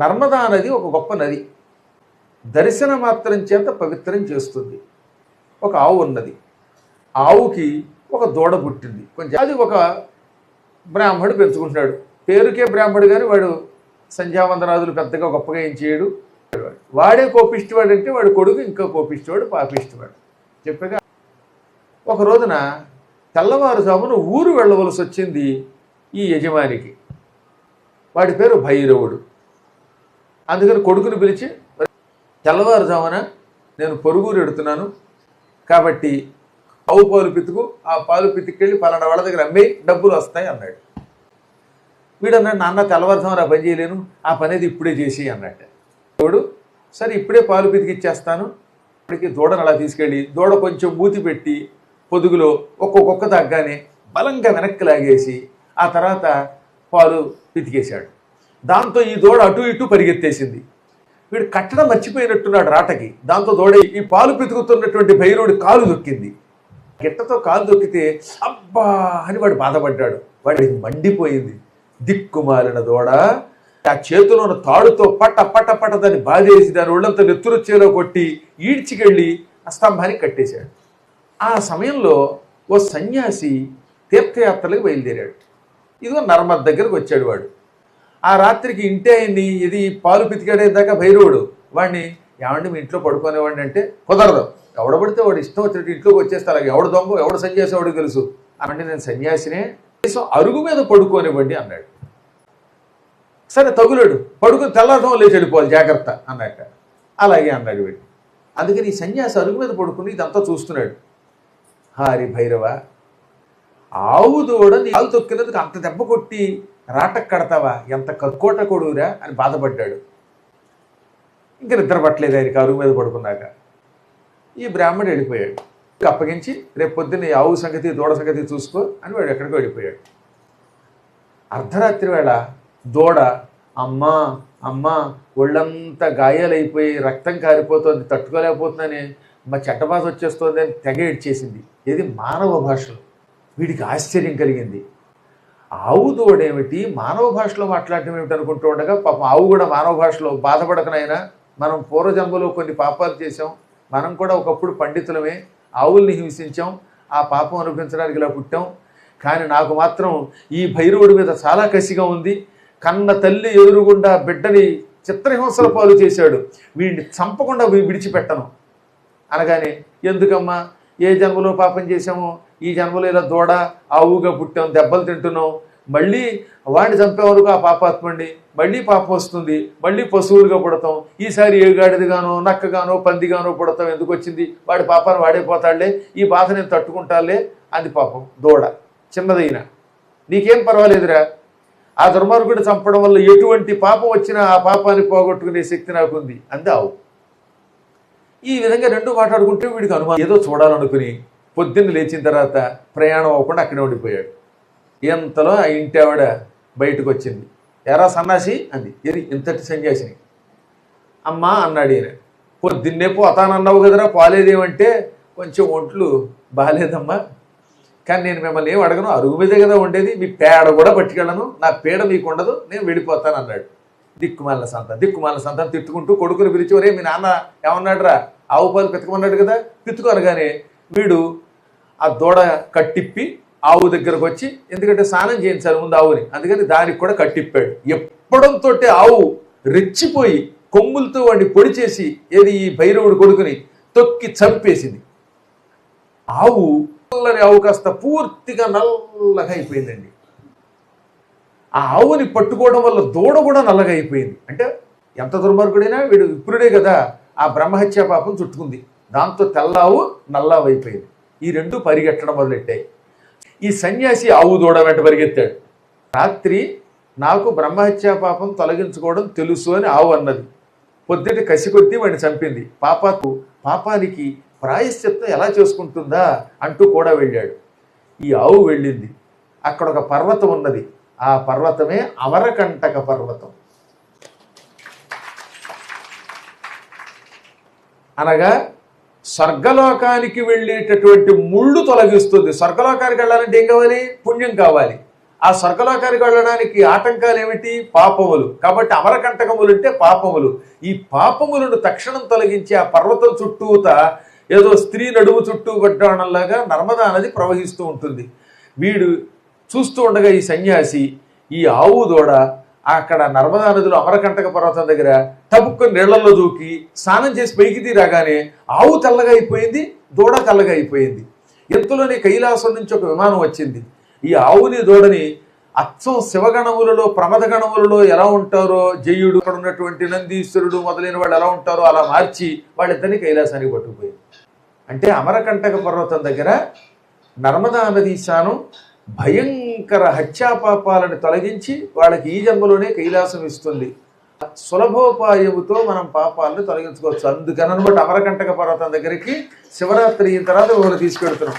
నర్మదా నది ఒక గొప్ప నది. దర్శన మాత్రం చేత పవిత్రం చేస్తుంది. ఒక ఆవు ఉన్నది. ఆవుకి ఒక దూడ పుట్టింది. కొంచెం అది ఒక బ్రాహ్మడు పెంచుకుంటున్నాడు. పేరుకే బ్రాహ్మడు కానీ వాడు సంధ్యావందనాదులు పెద్దగా గొప్పగా ఏం చేయడు. వాడే కోపిష్టివాడు అంటే వాడు కొడుకు ఇంకా కోపిష్టివాడు పాపిష్టివాడు. చెప్పగా ఒక రోజున తెల్లవారుజామున ఊరు వెళ్ళవలసి వచ్చింది ఈ యజమానికి. వాడి పేరు భైరవుడు. అందుకని కొడుకుని పిలిచి తెల్లవారుజామున నేను పొరుగురు ఎడుతున్నాను. కాబట్టి ఆవు పాలు పితుకు ఆ పాలు పితికెళ్ళి పలానా వాళ్ళ దగ్గర అమ్మే డబ్బులు వస్తాయి అన్నాడు. వీడు అన్నాడు నాన్న తెల్లవారుజామున పని చేయలేను. ఆ పని అది ఇప్పుడే చేసి అన్నట్టు వాడు సరే ఇప్పుడే పాలు పితికిచ్చేస్తాను. ఇప్పటికి దూడను అలా తీసుకెళ్ళి దూడ కొంచెం మూతి పెట్టి పొదుగులో ఒక్కొక్క తగ్గానే బలంగా వెనక్కి లాగేసి ఆ తర్వాత పాలు పితికేశాడు. దాంతో ఈ దూడ అటు ఇటు పరిగెత్తేసింది. వీడు కట్టడం మర్చిపోయినట్టున్నాడు రాటకి. దాంతో దూడ ఈ పాలు పితుకుతున్నటువంటి భైరవుడి కాలు దొక్కింది. గిట్టతో కాలు దొక్కితే అబ్బా అని వాడు బాధపడ్డాడు. వాడికి మండిపోయింది. దిక్కుమాలిన దూడ ఆ చేతిలో ఉన్న తాడుతో పట్ట పట్ట పట్ట దాన్ని బాధేసి దాని ఒళ్ళంతా నెత్తురొచ్చేలో కొట్టి ఈడ్చికెళ్ళి ఆ స్తంభానికి కట్టేశాడు. ఆ సమయంలో ఓ సన్యాసి తీర్థయాత్రలకు బయలుదేరాడు. ఇదిగో నర్మద్ దగ్గరకు వచ్చాడు వాడు. ఆ రాత్రికి ఇంటే ఇది పాలు పితికాడేదాకా భైరవుడు. వాడిని ఏమండి మీ ఇంట్లో పడుకునేవాడిని అంటే కుదరదు. ఎవడబడితే వాడు ఇష్టం వచ్చినట్టు ఇంట్లోకి వచ్చేస్తే అలాగే. ఎవడు దొంగ ఎవడు సన్యాసి ఎవడు తెలుసు? అంటే నేను సన్యాసినే. కనీసం అరుగు మీద పడుకోనివ్వండి అన్నాడు. సరే తగులేడు. పడుకుని తెల్లారడం లేచి వెళ్ళిపోవాలి. జాగ్రత్త అన్నట్ట. అలాగే అన్నాడు వీడు. అందుకని ఈ సన్యాసి అరుగు మీద పడుకుని ఇదంతా చూస్తున్నాడు. హారి భైరవ ఆవు దూడ నీ కాలు తొక్కినందుకు అంత దెబ్బ కొట్టి రాటకు కడతావా ఎంత కక్కోట కొడువురా అని బాధపడ్డాడు. ఇంకా నిద్ర పట్టలేదు ఆయనకి అరుగు మీద పడుకున్నాక. ఈ బ్రాహ్మణుడు వెళ్ళిపోయాడు. అప్పగించి రేపు పొద్దున్న ఈ ఆవు సంగతి దూడ సంగతి చూసుకో అని వాడు ఎక్కడికో వెళ్ళిపోయాడు. అర్ధరాత్రి వేళ దూడ అమ్మా అమ్మా ఒళ్ళంతా గాయాలైపోయి రక్తం కారిపోతుంది తట్టుకోలేకపోతుందని మా చెడ్డబాధ వచ్చేస్తుంది అని తెగ ఏడ్చేసింది. ఇది మానవ భాషలో. వీడికి ఆశ్చర్యం కలిగింది. ఆవు దూడేమిటి మానవ భాషలో మాట్లాడటం ఏమిటి అనుకుంటూ ఉండగా పాపం ఆవు కూడా మానవ భాషలో బాధపడకనైనా మనం పూర్వజన్మలో కొన్ని పాపాలు చేసాం మనం కూడా ఒకప్పుడు పండితులమే. ఆవుల్ని హింసించాం. ఆ పాపం అనుభవించడానికి ఇలా పుట్టాం. కానీ నాకు మాత్రం ఈ భైరవుడి మీద చాలా కసిగా ఉంది. కన్న తల్లి ఎదురుగుండా బిడ్డని చిత్రహింసల పాలు చేశాడు. వీడిని చంపకుండా విడిచిపెట్టను. అనగానే ఎందుకమ్మా? ఏ జన్మలో పాపం చేశామో? ఈ జన్మలో ఇలా దూడ ఆవుగా పుట్టాం దెబ్బలు తింటున్నాం. మళ్ళీ వాడిని చంపేవరకు ఆ పాపాత్మండి మళ్ళీ పాపం వస్తుంది. మళ్ళీ పశువులుగా పుడతాం. ఈసారి ఏ గాడిదగానో నక్కగానో పందిగానో పుడతాం. ఎందుకు వచ్చింది? వాడి పాపాన్ని వాడే పోతాడులే. ఈ బాధ నేను తట్టుకుంటాలే అంది పాపం దూడ. చిన్నదైనా. నీకేం పర్వాలేదురా. ఆ దుర్మార్గుడు చంపడం వల్ల ఎటువంటి పాపం వచ్చినా ఆ పాపాన్ని పోగొట్టుకునే శక్తి నాకుంది. అంది ఆవు. ఈ విధంగా రెండు మాట్లాడుకుంటే వీడికి అనుమానం. ఏదో చూడాలనుకుని పొద్దున్న లేచిన తర్వాత ప్రయాణం అవ్వకుండా అక్కడే ఉండిపోయాడు. ఎంతలో ఆ ఇంటి ఆవిడ బయటకు వచ్చింది. ఎరా సన్నాసి అంది. ఇది ఇంతటి సన్యాసిని? అమ్మా అన్నాడు ఈయన. పొద్దున్నే పోతానన్నావు కదరా పోలేదేమంటే కొంచెం ఒంట్లు బాగాలేదమ్మా కానీ నేను మిమ్మల్ని ఏం అడగను అరుగు మీదే కదా ఉండేది. మీ పేడ కూడా పట్టుకెళ్ళను. నా పేడ మీకు ఉండదు నేను వెళ్ళిపోతాను అన్నాడు. దిక్కుమాల సంత దిక్కుమాల సంత తిట్టుకుంటూ కొడుకుని పిలిచి ఒరే మీ నాన్న ఏమన్నాడురా? ఆవు పాలు పితకమన్నాడు కదా? పితుకు అనగానే వీడు ఆ దూడ కట్టిప్పి ఆవు దగ్గరకు వచ్చి ఎందుకంటే స్నానం చేయించాలి ముందు ఆవుని. అందుకని దానికి కూడా కట్టిప్పాడు. ఎప్పడంతో ఆవు రెచ్చిపోయి కొమ్ములతో వాడిని పొడి చేసి ఏది ఈ భైరవుడు కొడుకుని తొక్కి చంపేసింది. ఆవు నల్లని ఆవు కాస్త పూర్తిగా నల్లగా అయిపోయిందండి. ఆ ఆవుని పట్టుకోవడం వల్ల దూడ కూడా నల్లగా అయిపోయింది. అంటే ఎంత దుర్మార్గుడైనా వీడు విప్రుడే కదా ఆ బ్రహ్మహత్య పాపం చుట్టుకుంది. దాంతో తెల్లావు నల్లావు అయిపోయింది. ఈ రెండు పరిగెట్టడం మొదలెట్టాయి. ఈ సన్యాసి ఆవు దూడ వెంట పరిగెత్తాడు. రాత్రి నాకు బ్రహ్మహత్యా పాపం తొలగించుకోవడం తెలుసు అని ఆవు అన్నది. పొద్దుటి కసి కొద్దీ వాడిని చంపింది. పాపాకు పాపానికి ప్రాయశ్చిత్తం ఎలా చేసుకుంటుందా అంటూ కూడా వెళ్ళాడు. ఈ ఆవు వెళ్ళింది. అక్కడ ఒక పర్వతం ఉన్నది. ఆ పర్వతమే అమరకంటక పర్వతం. అనగా స్వర్గలోకానికి వెళ్ళేటటువంటి ముళ్ళు తొలగిస్తుంది. స్వర్గలోకానికి వెళ్ళాలంటే ఏం కావాలి? పుణ్యం కావాలి. ఆ స్వర్గలోకానికి వెళ్ళడానికి ఆటంకాలు ఏమిటి పాపములు. కాబట్టి అమరకంటకములు అంటే పాపములు. ఈ పాపములను తక్షణం తొలగించి ఆ పర్వతం చుట్టూత ఏదో స్త్రీ నడుము చుట్టూ పడ్డాణంలాగా నర్మదా నది ప్రవహిస్తూ ఉంటుంది. వీడు చూస్తూ ఉండగా ఈ సన్యాసి ఈ ఆవు దూడ అక్కడ నర్మదా నదిలో అమరకంటక పర్వతం దగ్గర టపుక్కుని నీళ్ళలో దూకి స్నానం చేసి పైకి తీరాగానే ఆవు తెల్లగా అయిపోయింది దూడ తెల్లగా అయిపోయింది. ఎత్తులోని కైలాసం నుంచి ఒక విమానం వచ్చింది. ఈ ఆవుని దూడని అచ్చం శివగణములలో ప్రమద గణములలో ఎలా ఉంటారో జయుడు అక్కడ ఉన్నటువంటి నందీశ్వరుడు మొదలైన వాళ్ళు ఎలా ఉంటారో అలా మార్చి వాళ్ళిద్దరిని కైలాసానికి పట్టుకుపోయింది అంటే అమరకంటక పర్వతం దగ్గర నర్మదా నదీ స్నానం భయంకర హత్యాపాపాలను తొలగించి వాళ్ళకి ఈ జన్మలోనే కైలాసం ఇస్తుంది. సులభోపాయముతో మనం పాపాలను తొలగించుకోవచ్చు. అందుకని అనమాట అమరకంటక పర్వతం దగ్గరికి శివరాత్రి అయిన తర్వాత వాళ్ళు తీసుకెళ్తున్నాం.